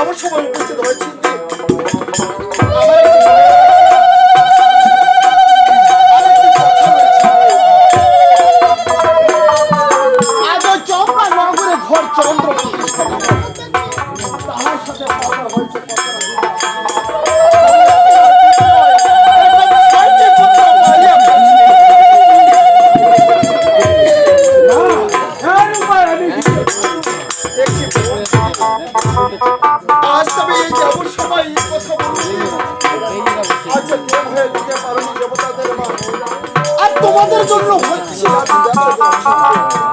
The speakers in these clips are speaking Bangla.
যাওয়ার সময় উপস্থিত হয়েছি ঘর তাহার সাথে হয়েছে তোমাদের জন্য হচ্ছে আজ যাবর সবাই। তবে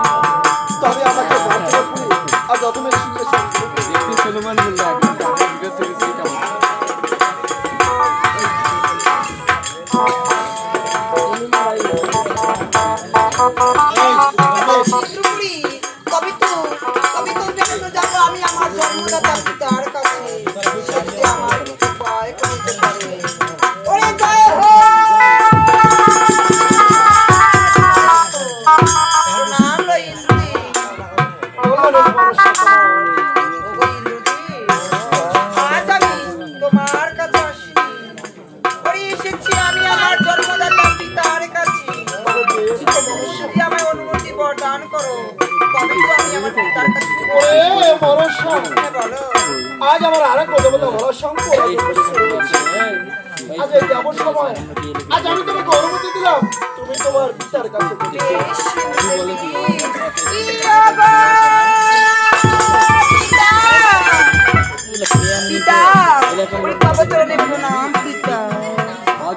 আজ আমার কাছে যদি আমায় অনুমতি বলো আজ এই সময়। আমি তোমাকে অনুমতি দিলাম। তুমি তোমার পিতার কাছে পিতা!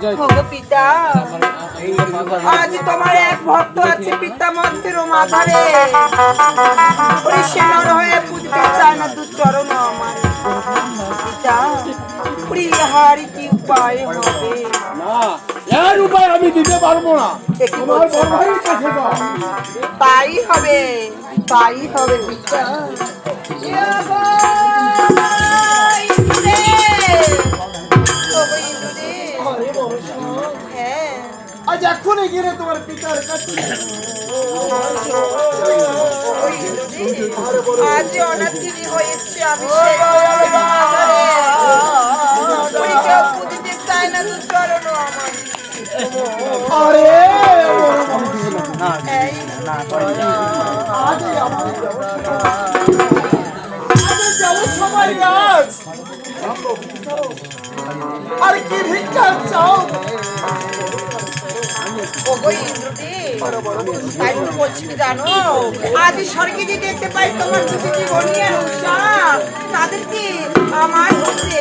চরণে আজ তোমার এক ভক্ত আছে পিতা মন্ত্রের সে নর হয়ে পুজতে চায় না দু ইহারি কি উপায় হবে না এর উপায় আমি দিতে পারব না তোমার বলছো? কাছে তাই হবে তাই হবে হ্যাঁ আজ এখনই গিয়ে তোমার পিতার কাছে আজ অনাথিনী হয়েছে আমি আর কি ভিক্ষা জানো? আজ স্বর্গে দেখতে পাই তোমার দুটি জীবনী তাদেরকে আমার হচ্ছে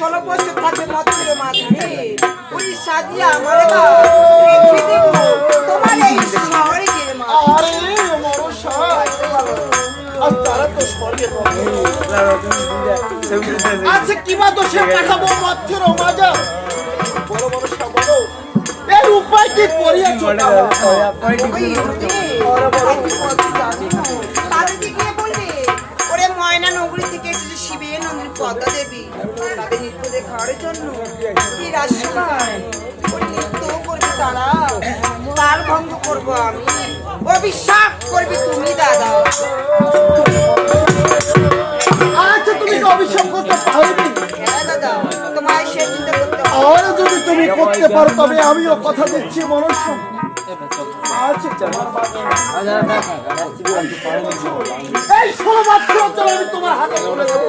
ষোলো বছর থাকবে মাত্র মাঝে। ওই সাজিয়ে আমার তোমার এই পাবে আচ্ছা কিবা দোষে পাঠাবো মধ্যের মাজা। বড় মনুষ্য বলো এর উপায় কি করিয়াছ ওই ইন্দ্রদেব, তাই কি বলছি তাদেরকে গিয়ে বলবে ওরে ময়না নগরী থেকে এসেছে শিবের নন্দিনী পদ্মা দেবী। দেখার জন্য কি তারা তার ভঙ্গ করব আমি। অভিশাপ করবি তুমি দাদা। আচ্ছা তুমি তো অভিশাপ করতে পারবি হ্যাঁ দাদা তোমায় সে চিন্তা করতে আর যদি তুমি করতে পারো তবে আমিও কথা দিচ্ছি মনুষ্য আচ্ছা তোমার এই ষোলো মাত্র আমি তোমার হাতে তুলে দেবো।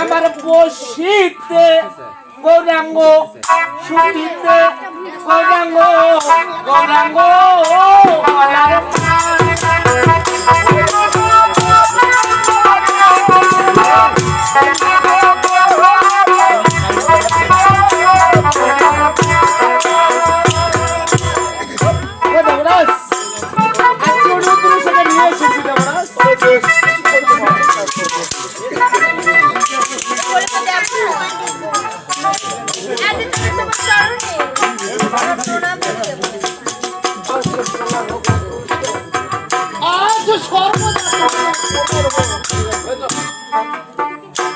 আমার বসিতে গৌরাঙ্গ সুতিতে গোরাঙ্গ গৌরাঙ্গ। গৌরাঙ্গ